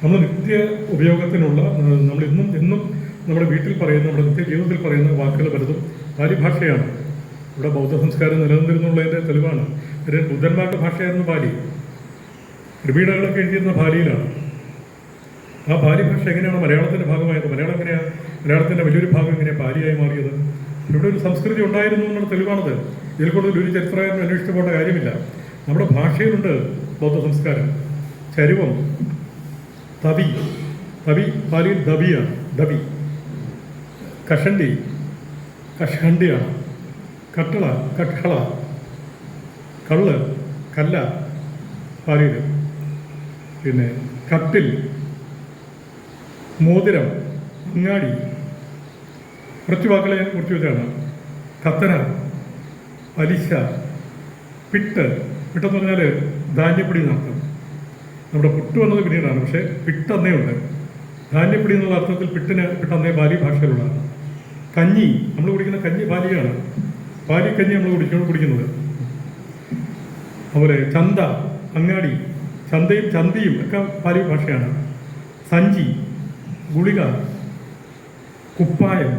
Speaker 1: നമ്മൾ നിത്യ ഉപയോഗത്തിനുള്ള നമ്മൾ ഇന്നും ഇന്നും നമ്മുടെ വീട്ടിൽ പറയുന്ന നമ്മുടെ നിത്യ ജീവിതത്തിൽ പറയുന്ന വാക്കുകൾ പലതും പാലി ഭാഷയാണ്. ഇവിടെ ബൗദ്ധ സംസ്കാരം നിലനിന്നിരുന്നുള്ളതിന്റെ തെളിവാണ്. ഒരു ബുദ്ധന്മാരുടെ ഭാഷയായിരുന്നു പാലി ത്രിപീഠകളൊക്കെ എഴുതിയിരുന്ന പാലിയിലാണ് ആ പാലി ഭാഷ എങ്ങനെയാണ് മലയാളത്തിന്റെ ഭാഗമായത്? മലയാളം എങ്ങനെയാണ് മലയാളത്തിന്റെ വലിയൊരു ഭാഗം എങ്ങനെയാണ് പാലിയായി മാറിയത്? ഇവിടെ ഒരു സംസ്കൃതി ഉണ്ടായിരുന്നു എന്നുള്ള തെളിവാണത്. ഇതിൽ കൂടുതൽ ഒരു ചരിത്രകാരനും അന്വേഷിച്ചു പോകേണ്ട കാര്യമില്ല. നമ്മുടെ ഭാഷയിലുണ്ട് ബൗദ്ധ സംസ്കാരം ചരുവം തവി. തവി പാലിയിൽ ദബിയാണ് ദബി കഷണ്ടി. കഷണ്ടിയാണ്. കട്ടള കട്ടള കള്ള് കല്ല പാലിയിൽ പിന്നെ കട്ടിൽ മോതിരം അങ്ങാടി. കുറച്ച് വാക്കുകളെ കുറിച്ച് വെച്ചാണ് കത്തന പലിശ പിട്ട്. പിട്ടെന്ന് പറഞ്ഞാൽ ധാന്യപ്പൊടി നടത്തും നമ്മുടെ പുട്ട് വന്നത് പിന്നീടാണ് പക്ഷേ പിട്ട് അന്നേ ഉണ്ട്. ധാന്യപ്പൊടി എന്നുള്ള അർത്ഥത്തിൽ പിട്ടിന് പിട്ടന്നേ ബാലി ഭാഷയിലുള്ളതാണ്. കഞ്ഞി നമ്മൾ കുടിക്കുന്ന കഞ്ഞി ബാലിയാണ്. ബാലിക്കഞ്ഞി നമ്മൾ കുടിക്കുമ്പോൾ കുടിക്കുന്നത്. അതുപോലെ ചന്ത അങ്ങാടി ചന്തയും ചന്തയും ഒക്കെ പാലി ഭാഷയാണ്. സഞ്ചി ഗുളിക കുപ്പായം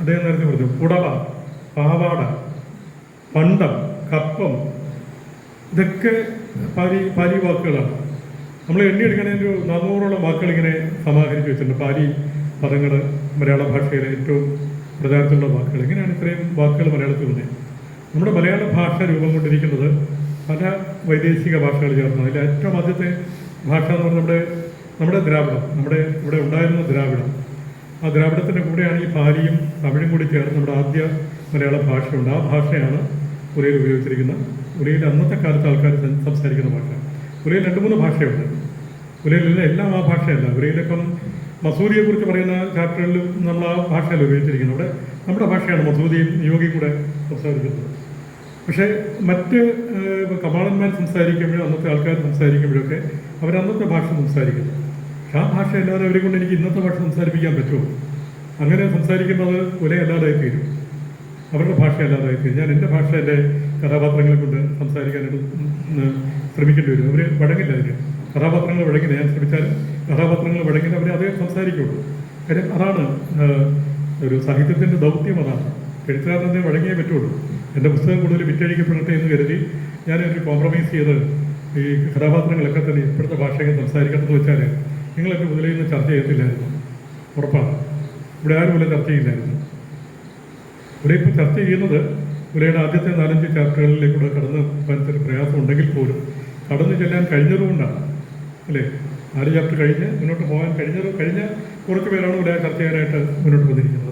Speaker 1: അദ്ദേഹം നേരത്തെ പറഞ്ഞു. പുടവ പാവാട പണ്ടം കപ്പം ഇതൊക്കെ പാലി പാലി വാക്കുകളാണ്. നമ്മൾ എണ്ണിയെടുക്കണേ ഒരു നാനൂറോളം വാക്കുകൾ ഇങ്ങനെ സമാഹരിച്ച് വെച്ചിട്ടുണ്ട്. പാലി പദങ്ങൾ മലയാള ഭാഷയിലെ ഏറ്റവും പ്രചാരത്തിലുള്ള വാക്കുകൾ. എങ്ങനെയാണ് ഇത്രയും വാക്കുകൾ മലയാളത്തിൽ വന്നത്? നമ്മുടെ മലയാള ഭാഷ രൂപം കൊണ്ടിരിക്കുന്നത് പല വൈദേശിക ഭാഷകൾ ചേർന്ന്. അതിൽ ഏറ്റവും ആദ്യത്തെ ഭാഷ എന്ന് പറഞ്ഞാൽ നമ്മുടെ നമ്മുടെ ദ്രാവിഡം. നമ്മുടെ ഇവിടെ ഉണ്ടായിരുന്ന ദ്രാവിഡം. ആ ദ്രാവിഡത്തിന്റെ കൂടെയാണ് ഈ പാലിയും തമിഴും കൂടി ചേർന്ന് നമ്മുടെ ആദ്യ മലയാള ഭാഷയുണ്ട്. ആ ഭാഷയാണ് ഉലയിൽ ഉപയോഗിച്ചിരിക്കുന്ന ഉലയിൽ അന്നത്തെ കാലത്ത് ആൾക്കാർ സംസാരിക്കുന്ന ഭാഷ. ഉലയിൽ രണ്ട് മൂന്ന് ഭാഷയുണ്ട്. ഉലയിൽ എല്ലാം ആ ഭാഷയല്ല. ഉലയിലിപ്പം മസൂദിയെ കുറിച്ച് പറയുന്ന ചാപ്റ്ററിലും നമ്മൾ ആ ഭാഷയിൽ ഉപയോഗിച്ചിരിക്കുന്നത്. അവിടെ നമ്മുടെ ഭാഷയാണ് മസൂദിയും യോഗി കൂടെ സംസാരിക്കുന്നത്. പക്ഷേ മറ്റ് കമാളന്മാർ സംസാരിക്കുമ്പോഴും അന്നത്തെ ആൾക്കാർ സംസാരിക്കുമ്പോഴൊക്കെ അവർ അന്നത്തെ ഭാഷ സംസാരിക്കുന്നു. പക്ഷെ ആ ഭാഷ അല്ലാതെ അവരെ കൊണ്ട് എനിക്ക് ഇന്നത്തെ ഭാഷ സംസാരിപ്പിക്കാൻ പറ്റുമോ? അങ്ങനെ സംസാരിക്കുന്നത് ഒരേയല്ലാതായി തീരും അവരുടെ ഭാഷ അല്ലാതായി തീരും ഞാൻ എന്റെ ഭാഷ എന്റെ കഥാപാത്രങ്ങളെ കൊണ്ട് സംസാരിക്കാനായിട്ട് ശ്രമിക്കേണ്ടി വരും. അവർ വഴങ്ങില്ല അതിന്. കഥാപാത്രങ്ങൾ വഴങ്ങി ഞാൻ ശ്രമിച്ചാൽ കഥാപാത്രങ്ങൾ വഴങ്ങി അവരെ അതേ സംസാരിക്കുള്ളൂ. കാര്യം അതാണ് ഒരു സാഹിത്യത്തിന്റെ ദൗത്യം അതാണ്. എഴുത്തുകാരനെ വഴങ്ങിയേ പറ്റുള്ളൂ. എന്റെ പുസ്തകം കൂടുതൽ വിറ്റഴിക്കപ്പെടട്ടെ എന്ന് കരുതി ഞാൻ ഒരു കോംപ്രമൈസ് ചെയ്ത് ഈ കഥാപാത്രങ്ങളൊക്കെ തന്നെ ഇപ്പോഴത്തെ ഭാഷയിൽ സംസാരിക്കണമെന്ന് വെച്ചാൽ നിങ്ങളൊക്കെ മുതലേ നിന്ന് ചർച്ച ചെയ്യത്തില്ലായിരുന്നു. ഉറപ്പാണ്. ഇവിടെ ആരും ഇവിടെ ചർച്ച ചെയ്യില്ലായിരുന്നു. ഇവിടെ ഇപ്പോൾ ചർച്ച ചെയ്യുന്നത് പുലയുടെ ആദ്യത്തെ നാലഞ്ച് ചാപ്റ്ററുകളിലേക്കൂടെ കടന്ന് മനസ്സിൽ പ്രയാസം ഉണ്ടെങ്കിൽ പോലും കടന്നു ചെല്ലാൻ കഴിഞ്ഞതുകൊണ്ടാണ്. അല്ലേ? നാല് ചാപ്റ്റർ കഴിഞ്ഞ് മുന്നോട്ട് പോകാൻ കഴിഞ്ഞത് കഴിഞ്ഞ കുറച്ച് പേരാണ് ഇവിടെ ചർച്ചയായിട്ട് മുന്നോട്ട് വന്നിരിക്കുന്നത്.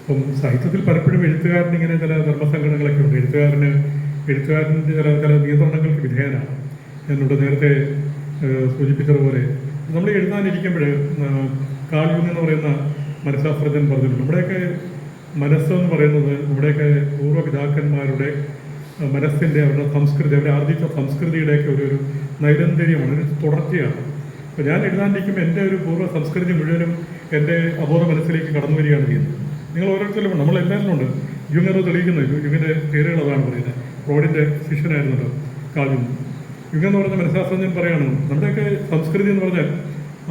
Speaker 1: അപ്പം സാഹിത്യത്തിൽ പലപ്പോഴും എഴുത്തുകാരന് ഇങ്ങനെ ചില ധർമ്മസങ്കടങ്ങളൊക്കെ ഉണ്ട്. എഴുത്തുകാരന് എഴുത്തുകാരന്റെ ചില ചില നിയന്ത്രണങ്ങൾക്ക് വിധേയനാണ്. എന്നോട് നേരത്തെ സൂചിപ്പിച്ചതുപോലെ. നമ്മൾ എഴുതാനിരിക്കുമ്പോൾ കാളിയും എന്ന് പറയുന്ന മനഃശാസ്ത്രജ്ഞൻ പറഞ്ഞിട്ടുണ്ട്. നമ്മുടെയൊക്കെ മനസ്സെന്ന് പറയുന്നത് നമ്മുടെയൊക്കെ പൂർവപിതാക്കന്മാരുടെ മനസ്സിന്റെ അവരുടെ സംസ്കൃതി അവരെ ആർജിച്ച സംസ്കൃതിയുടെയൊക്കെ ഒരു ഒരു നൈരന്തര്യമാണ് ഒരു തുടർച്ചയാണ്. അപ്പോൾ ഞാൻ എഴുതാനിരിക്കുമ്പോൾ എന്റെ ഒരു പൂർവ സംസ്കൃതി മുഴുവനും എന്റെ അബോധ മനസ്സിലേക്ക് കടന്നു വരികയാണ് ചെയ്യുന്നത്. നിങ്ങൾ ഓരോരുത്തരും നമ്മളെല്ലാവരും ഉണ്ട്. യുഗർ തെളിയിക്കുന്നത് യുഗിന്റെ പേരുകൾ അതാണ് പറയുന്നത്. റോഡിന്റെ ശിഷ്യനായിരുന്നല്ലോ കാവ്യം. യുഗം എന്ന് പറയുന്ന മനഃശാസ്ത്രജ്ഞൻ പറയാണ് നമ്മുടെയൊക്കെ സംസ്കൃതി എന്ന് പറഞ്ഞാൽ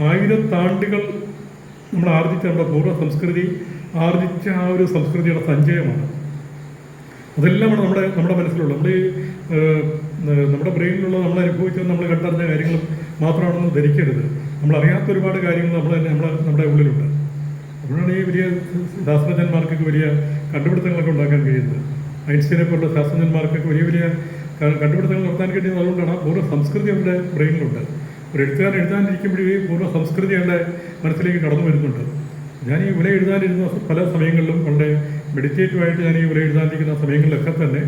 Speaker 1: ആയിരത്താണ്ടുകൾ നമ്മൾ ആർജിച്ച നമ്മുടെ പൂർവ സംസ്കൃതി ആർജിച്ച ആ ഒരു സംസ്കൃതിയുടെ സഞ്ചയമാണ്. അതെല്ലാമാണ് നമ്മുടെ നമ്മുടെ മനസ്സിലുള്ള നമ്മുടെ നമ്മുടെ ബ്രെയിനിലുള്ള നമ്മൾ അനുഭവിച്ചത് നമ്മൾ കണ്ടറിഞ്ഞ കാര്യങ്ങൾ മാത്രമാണെന്ന് ധരിക്കരുത്. നമ്മൾ അറിയാത്ത ഒരുപാട് കാര്യങ്ങൾ നമ്മൾ തന്നെ നമ്മുടെ നമ്മുടെ ഉള്ളിലുണ്ട്. അപ്പോഴാണ് ഈ വലിയ ശാസ്ത്രജ്ഞന്മാർക്കൊക്കെ വലിയ കണ്ടുപിടുത്തങ്ങളൊക്കെ ഉണ്ടാക്കാൻ കഴിയുന്നത്. ഐൻസ്റ്റീനെ പോലുള്ള ശാസ്ത്രജ്ഞന്മാർക്കൊക്കെ വലിയ വലിയ കണ്ടുപിടുത്തങ്ങൾ നടത്താൻ കഴിയുന്നത് അതുകൊണ്ടാണ് പൂർവ സംസ്കൃതി അവരുടെ ബ്രെയിനിലുണ്ട്. ഒരു എഴുത്തുകാരൻ എഴുതാനിരിക്കുമ്പോഴേ പൂർവ സംസ്കൃതി അവരുടെ മനസ്സിലേക്ക് കടന്നു വരുന്നുണ്ട്. ഞാൻ ഈ വില എഴുതാനിരുന്ന പല സമയങ്ങളിലും വളരെ മെഡിറ്റേറ്റീവായിട്ട് ഞാൻ ഈ ഉല എഴുതാനിരിക്കുന്ന സമയങ്ങളിലൊക്കെ തന്നെ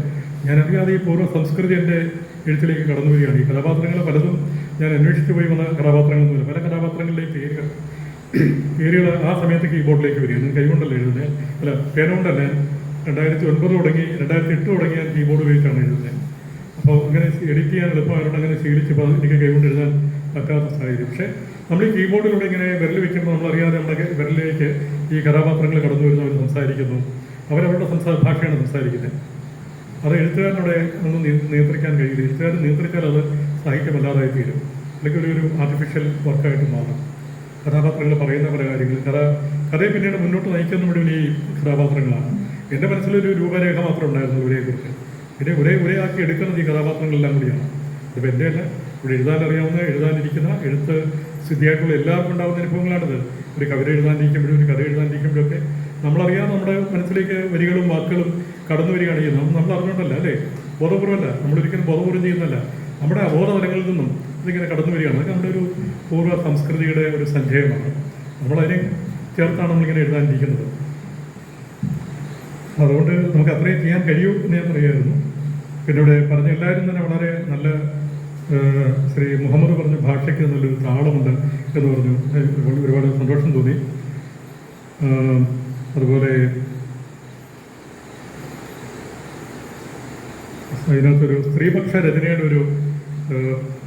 Speaker 1: ഞാൻ അറിയാതെ ഈ പൂർവ സംസ്കൃതി എന്റെ എഴുത്തിലേക്ക് കടന്നു വരികയാണ്. ഈ കഥാപാത്രങ്ങൾ പലതും ഞാൻ അന്വേഷിച്ചു പോയി വന്ന കഥാപാത്രങ്ങളൊന്നുമില്ല പല കഥാപാത്രങ്ങളിലേക്ക് പേരുകൾ പേരുകൾ ആ സമയത്ത് കീബോർഡിലേക്ക് വരിക ഞാൻ കൈകൊണ്ടല്ല എഴുതുന്നത്. അല്ല പേന കൊണ്ടല്ല രണ്ടായിരത്തി ഒൻപത് തുടങ്ങി രണ്ടായിരത്തി എട്ട് തുടങ്ങി ഞാൻ കീബോർഡ് ഉപയോഗിച്ചാണ് എഴുതുന്നത്. അപ്പോൾ അങ്ങനെ എഡിറ്റ് ചെയ്യാൻ എളുപ്പമായതുകൊണ്ട് അങ്ങനെ ശീലിച്ചപ്പോൾ എനിക്ക് കൈകൊണ്ട് എഴുതാൻ പറ്റാത്ത സാഹചര്യം. പക്ഷേ നമ്മൾ ഈ കീബോർഡിലൂടെ ഇങ്ങനെ വിരൽ വെക്കുമ്പോൾ നമ്മളറിയാതെ നമ്മുടെ വിരലിലേക്ക് ഈ കഥാപാത്രങ്ങൾ കടന്നു വരുന്നവർ സംസാരിക്കുന്നു. അവരവരുടെ സംസാര ഭാഷയാണ് സംസാരിക്കുന്നത്. അത് എഴുത്തുകാരനോടെ ഒന്ന് നിയ- നിയന്ത്രിക്കാൻ കഴിയില്ല. എഴുത്തുകാരൻ നിയന്ത്രിച്ചാൽ അത് സാഹിത്യമല്ലാതായി തീരും. അല്ലെങ്കിൽ ഒരു ഒരു ആർട്ടിഫിഷ്യൽ വർക്കായിട്ട് മാറും. കഥാപാത്രങ്ങൾ പറയുന്ന പല കാര്യങ്ങളും കഥ കഥയെ പിന്നീട് മുന്നോട്ട് നയിക്കുന്ന മുഴുവൻ ഈ കഥാപാത്രങ്ങളാണ്. എന്റെ മനസ്സിലൊരു രൂപരേഖ മാത്രം ഉണ്ടായിരുന്നു ഇവരെക്കുറിച്ച്. പിന്നെ ഒരേ ഒരേ ആക്കി എടുക്കുന്നത് ഈ കഥാപാത്രങ്ങളെല്ലാം കൂടിയാണ്. ഇതിപ്പോൾ എന്റെ അല്ല ഇവിടെ എഴുതാൻ അറിയാവുന്ന എഴുതാനിരിക്കുന്ന എഴുത്ത് സിദ്ധിയായിട്ടുള്ള എല്ലാവർക്കും ഉണ്ടാകുന്ന അനുഭവങ്ങളാണിത്. ഒരു കവിത എഴുതാനിരിക്കുമ്പോഴും ഒരു കഥ എഴുതാനിരിക്കുമ്പോഴൊക്കെ നമ്മളറിയാതെ നമ്മുടെ മനസ്സിലേക്ക് വരികളും വാക്കുകളും കടന്നു വരികയാണ് ചെയ്യുന്നത്. നമ്മൾ അറിഞ്ഞുകൊണ്ടല്ല അല്ലേ? ബോധപൂർവമല്ല. നമ്മളൊരിക്കലും ബോധപൂർവം ചെയ്യുന്നതല്ല. നമ്മുടെ അബോധ തലങ്ങളിൽ നിന്നും ഇതിങ്ങനെ കടന്നു വരികയാണ്. അതൊക്കെ നമ്മുടെ ഒരു പൂർവ സംസ്കൃതിയുടെ ഒരു സഞ്ചയമാണ് നമ്മളതിനെ ചേർത്താണ് നമ്മളിങ്ങനെ എഴുതാനിരിക്കുന്നത്. അതുകൊണ്ട് നമുക്ക് അത്രയും ചെയ്യാൻ കഴിയൂ എന്ന് ഞാൻ പറയുമായിരുന്നു പിന്നെ ഇവിടെ പറഞ്ഞ എല്ലാവരും തന്നെ വളരെ നല്ല ശ്രീ മുഹമ്മദ് പറഞ്ഞ ഭാഷയ്ക്ക് നല്ലൊരു താളമുണ്ട് എന്ന് പറഞ്ഞു. ഒരുപാട് സന്തോഷം തോന്നി. അതുപോലെ അതിനകത്തൊരു സ്ത്രീപക്ഷ രചനയുടെ ഒരു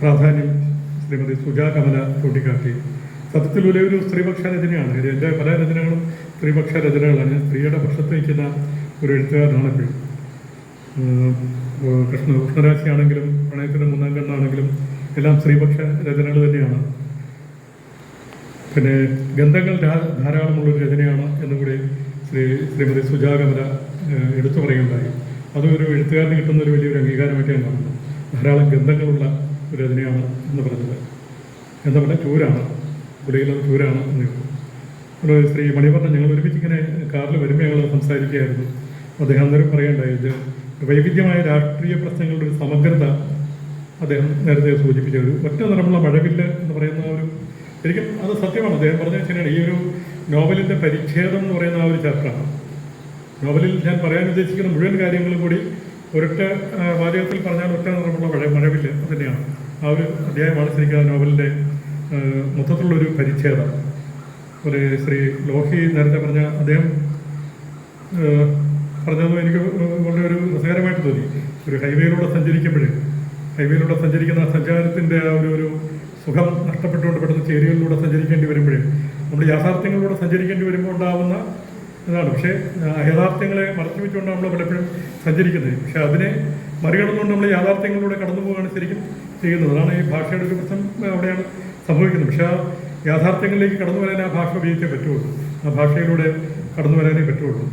Speaker 1: പ്രാധാന്യം ശ്രീമതി സുജാ കമല ചൂണ്ടിക്കാട്ടി. സത്യത്തിൽ ഒരു ഒരു സ്ത്രീപക്ഷ രചനയാണ്. എന്റെ പല രചനകളും സ്ത്രീപക്ഷ രചനകളാണ്. ഞാൻ സ്ത്രീയുടെ പക്ഷത്ത് നിൽക്കുന്ന ഒരു എഴുത്തുകാരനാണ് കൃഷ്ണ കൃഷ്ണരാശിയാണെങ്കിലും പ്രണയത്തിന്റെ മൂന്നാം കണ്ണാണെങ്കിലും എല്ലാം സ്ത്രീപക്ഷ രചനകൾ തന്നെയാണ്. പിന്നെ ഗന്ധങ്ങൾ ധാരാളമുള്ളൊരു രചനയാണ് എന്നുകൂടി ശ്രീ ശ്രീമതി സുജാകമല എടുത്തു പറയുകയുണ്ടായി. അതൊരു എഴുത്തുകാരന് കിട്ടുന്ന ഒരു വലിയൊരു അംഗീകാരമായിട്ട് ഞാൻ കാണുന്നു. ധാരാളം ഗന്ധങ്ങളുള്ള ഒരു രചനയാണ് എന്ന് പറഞ്ഞത്. എന്താ പറയുക ചൂരാണ്. പുള്ളിയിലത് ചൂരാണ് എന്ന് അപ്പോൾ ശ്രീ മണിവർണൻ ഞങ്ങൾ ഒരുമിച്ച് ഇങ്ങനെ കാറിൽ വരുമ്പോൾ ഞങ്ങൾ സംസാരിക്കുകയായിരുന്നു. അദ്ദേഹം അന്നേരം ഇത് വൈവിധ്യമായ രാഷ്ട്രീയ പ്രശ്നങ്ങളുടെ ഒരു സമഗ്രത അദ്ദേഹം നേരത്തെ സൂചിപ്പിച്ച ഒരു ഒറ്റ നിറമുള്ള മഴവില്ല എന്ന് പറയുന്ന ഒരു ശരിക്കും അത് സത്യമാണ്. അദ്ദേഹം പറഞ്ഞു ശരിയാണ് ഈ ഒരു നോവലിന്റെ പരിച്ഛേദം എന്ന് പറയുന്ന ആ ഒരു ചാപ്റ്ററാണ് നോവലിൽ ഞാൻ പറയാൻ ഉദ്ദേശിക്കുന്ന മുഴുവൻ കാര്യങ്ങളും കൂടി ഒരൊറ്റ വാചകത്തിൽ പറഞ്ഞാൽ ഒറ്റ നിറമുള്ള മഴ മഴവില്ല തന്നെയാണ്. ആ ഒരു അധ്യായമാണ് ശരിക്കും ആ നോവലിന്റെ മൊത്തത്തിലുള്ളൊരു പരിച്ഛേദം. ഒരു ശ്രീ ലോഹി നേരത്തെ പറഞ്ഞ അദ്ദേഹം പറഞ്ഞത് എനിക്ക് വളരെ ഒരു രസകരമായിട്ട് തോന്നി. ഒരു ഹൈവേയിലൂടെ സഞ്ചരിക്കുമ്പോഴേ ഹൈവേയിലൂടെ സഞ്ചരിക്കുന്ന സഞ്ചാരത്തിന്റെ ആ ഒരു ഒരു സുഖം നഷ്ടപ്പെട്ടുകൊണ്ട് പെട്ടെന്ന് ചേരികളിലൂടെ സഞ്ചരിക്കേണ്ടി വരുമ്പോഴേ നമ്മൾ യാഥാർത്ഥ്യങ്ങളിലൂടെ സഞ്ചരിക്കേണ്ടി വരുമ്പോൾ ഉണ്ടാവുന്ന ഇതാണ്. പക്ഷേ യഥാർത്ഥ്യങ്ങളെ മറച്ചു വെച്ചുകൊണ്ടാണ് നമ്മൾ പലപ്പോഴും സഞ്ചരിക്കുന്നത്. പക്ഷെ അതിനെ മറികടന്നുകൊണ്ട് നമ്മൾ യാഥാർത്ഥ്യങ്ങളിലൂടെ കടന്നു പോവുകയാണ് ശരിക്കും ചെയ്യുന്നത്. അതാണ് ഈ ഭാഷയുടെ ഒരു പ്രശ്നം അവിടെയാണ് സംഭവിക്കുന്നത്. പക്ഷേ ആ യാഥാർത്ഥ്യങ്ങളിലേക്ക് കടന്നു വരാൻ ആ ഭാഷ ഉപയോഗിച്ചേ പറ്റുള്ളൂ. ആ ഭാഷയിലൂടെ കടന്നു വരാനേ പറ്റുള്ളൂ.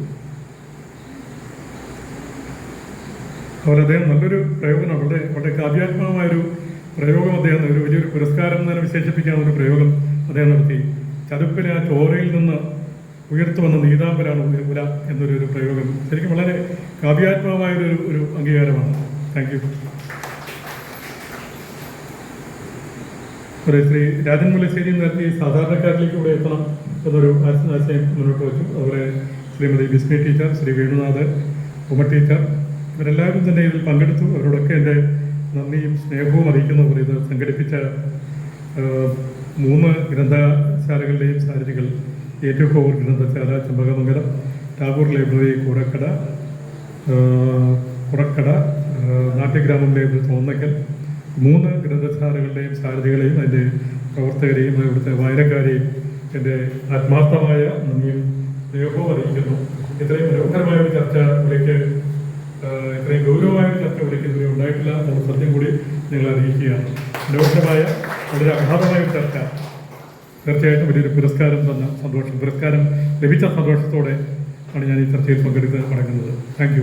Speaker 1: അതുപോലെ അദ്ദേഹം നല്ലൊരു പ്രയോഗമാണ്. വളരെ വളരെ കാവ്യാത്മകമായൊരു പ്രയോഗം അദ്ദേഹം ഒരു വലിയൊരു പുരസ്കാരം തന്നെ വിശേഷിപ്പിക്കാവുന്ന ഒരു പ്രയോഗം അദ്ദേഹം നടത്തി. ചതുപ്പിലെ ആ ചോരയിൽ നിന്ന് ഉയർത്തു വന്ന നീതാംബരാണ് ഉല എന്നൊരു ഒരു പ്രയോഗം. ശരിക്കും വളരെ കാവ്യാത്മകമായൊരു ഒരു- അംഗീകാരമാണ്. താങ്ക് യു ശ്രീ രാജൻ മുല്ലശ്ശേരി നടത്തി സാധാരണക്കാരിലേക്ക് കൂടെ എത്തണം എന്നൊരു ആശ- ആശയം മുന്നോട്ട് വെച്ചു. അതുപോലെ ശ്രീമതി ബിസ്മി ടീച്ചർ ശ്രീ വേണുനാഥ് ഉമ ടീച്ചർ ഇവരെല്ലാവരും തന്നെ ഇതിൽ പങ്കെടുത്തു. അവരോടൊക്കെ എന്റെ നന്ദിയും സ്നേഹവും അറിയിക്കുന്ന പോലെ ഇത് സംഘടിപ്പിച്ച മൂന്ന് ഗ്രന്ഥശാലകളുടെയും സാരഥികൾ ഏറ്റുകോവൂർ ഗ്രന്ഥശാല ചമ്പകമംഗലം ടാഗോർ ലൈബ്രറി കൂടക്കട കുറക്കട നാട്യഗ്രാമം ലൈബ്രറി തോന്നക്കൽ മൂന്ന് ഗ്രന്ഥശാലകളുടെയും സാരഥികളെയും അതിന്റെ പ്രവർത്തകരെയും ഇവിടുത്തെ വായനക്കാരെയും എന്റെ ആത്മാർത്ഥമായ നന്ദിയും സ്നേഹവും അറിയിക്കുന്നു. ഇത്രയും മനോഹരമായ ഒരു ചർച്ച ഇവിടേക്ക് ഇത്രയും ഗൗരവമായ ചർച്ച ഇതുവരെ ഉണ്ടായിട്ടില്ല എന്നുള്ള സത്യം കൂടി നിങ്ങൾ അറിയിക്കുകയാണ്. മനോഹരമായ വളരെ അഗാധമായ ചർച്ച. തീർച്ചയായിട്ടും വലിയൊരു പുരസ്കാരം തന്ന സന്തോഷം പുരസ്കാരം ലഭിച്ച സന്തോഷത്തോടെ ആണ് ഞാൻ ഈ ചർച്ചയിൽ പങ്കെടുത്ത് മടങ്ങുന്നത്. താങ്ക്